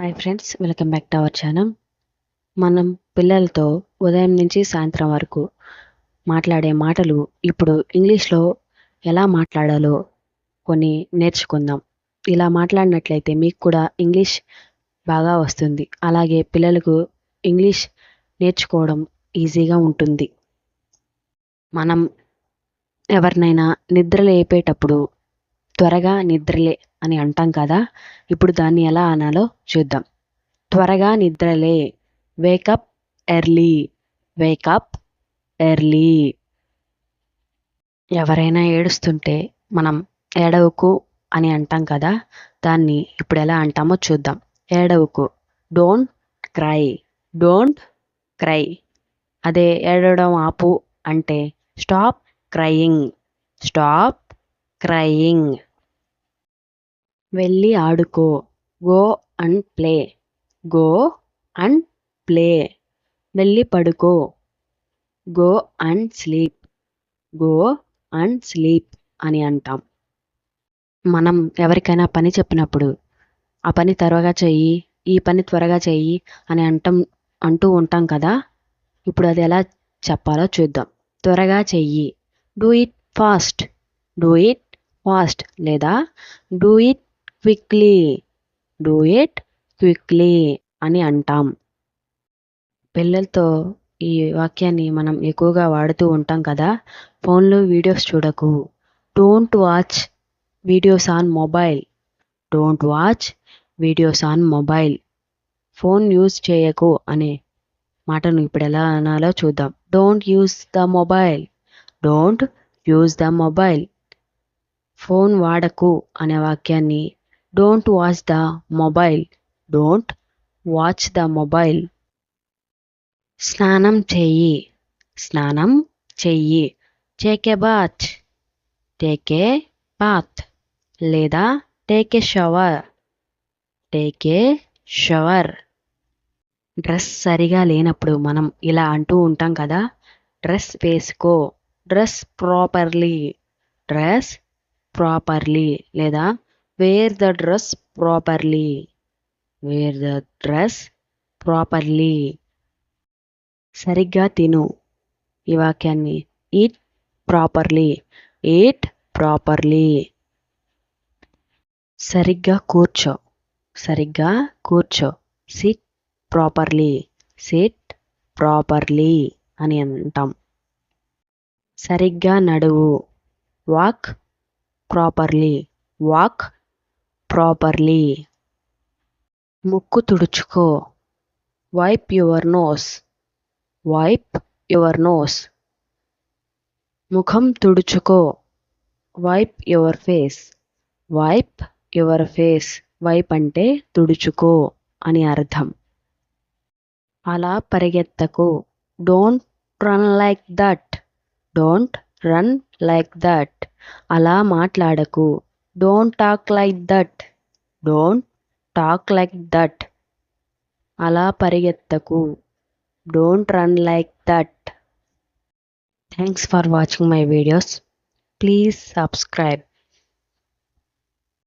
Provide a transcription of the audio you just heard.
Hi friends welcome back to our channel మనం పిల్లలతో ఉదయం నుంచి సాయంత్రం వరకు మాట్లాడే మాటలు ఇప్పుడు ఇంగ్లీష్లో ఎలా మాట్లాడాలో కొన్ని నేర్చుకుందాం. ఇలా మాట్లాడినట్లయితే మీకు కూడా ఇంగ్లీష్ బాగా వస్తుంది. అలాగే పిల్లలకు ఇంగ్లీష్ నేర్చుకోవడం ఈజీగా ఉంటుంది. మనం ఎవరినైనా నిద్ర లేపేటప్పుడు త్వరగా నిద్రలే అని అంటాం కదా ఇప్పుడు దాన్ని ఎలా అనాలో చూద్దాం. త్వరగా నిద్రలే. Wake up early wake up early ఎవరైనా ఏడుస్తుంటే మనం ఏడవకు అని అంటాం కదా దాన్ని ఇప్పుడు ఎలా అంటామో చూద్దాం. ఏడవకు. డోంట్ క్రై డోంట్ క్రై అదే ఏడవడం ఆపు అంటే స్టాప్ క్రయింగ్ స్టాప్ క్రయింగ్ వెళ్ళి ఆడుకో. Go and play go and play వెళ్ళి పడుకో. Go and sleep go and sleep అని అంటాం. మనం ఎవరికైనా పని చెప్పినప్పుడు ఆ పని త్వరగా చెయ్యి ఈ పని త్వరగా చెయ్యి అని అంటాం అంటూ ఉంటాం కదా. ఇప్పుడు అది ఎలా చెప్పాలో చూద్దాం. త్వరగా చెయ్యి. Do it fast do it fast లేదా do it quickly do it quickly అని అంటాం. పిల్లలతో ఈ వాక్యాన్ని మనం ఎక్కువగా వాడుతూ ఉంటాం కదా. ఫోన్లో వీడియోస్ చూడకు. Don't watch videos on mobile don't watch videos on mobile phone use చేయకు అనే మాటను ఇప్పుడు ఎలా అనాలో చూద్దాం. Don't use the mobile don't use the mobile phone వాడకు అనే వాక్యాన్ని don't watch the mobile don't watch the mobile స్నానం చెయ్యి స్నానం చెయ్యి take a bath take a bath లేదా take a shower take a shower dress సరిగా లేనప్పుడు మనం ఇలా అంటూ ఉంటాం కదా. డ్రెస్ వేసుకో. డ్రెస్ ప్రాపర్లీ డ్రెస్ ప్రాపర్లీ లేదా wear the dress properly wear the dress properly సరిగ్గా తిను. ఈ వాక్యాన్ని ఈట్ ప్రాపర్లీ ఈట్ ప్రాపర్లీ సరిగ్గా కూర్చో. సరిగ్గా కూర్చో. సిట్ ప్రాపర్లీ సిట్ ప్రాపర్లీ అని అంటాం. సరిగ్గా నడువు. వాక్ ప్రాపర్లీ వాక్ ప్రాపర్లీ ముక్కు తుడుచుకో. Wipe your nose wipe your nose ముఖం తుడుచుకో. Wipe your face wipe your face wipe అంటే తుడుచుకో అని అర్థం. అలా పరిగెత్తకు. Don't run like that don't run like that అలా మాట్లాడకు. Don't talk like that don't talk like that అలా పరిగెత్తకు. Don't run like that thanks for watching my videos please subscribe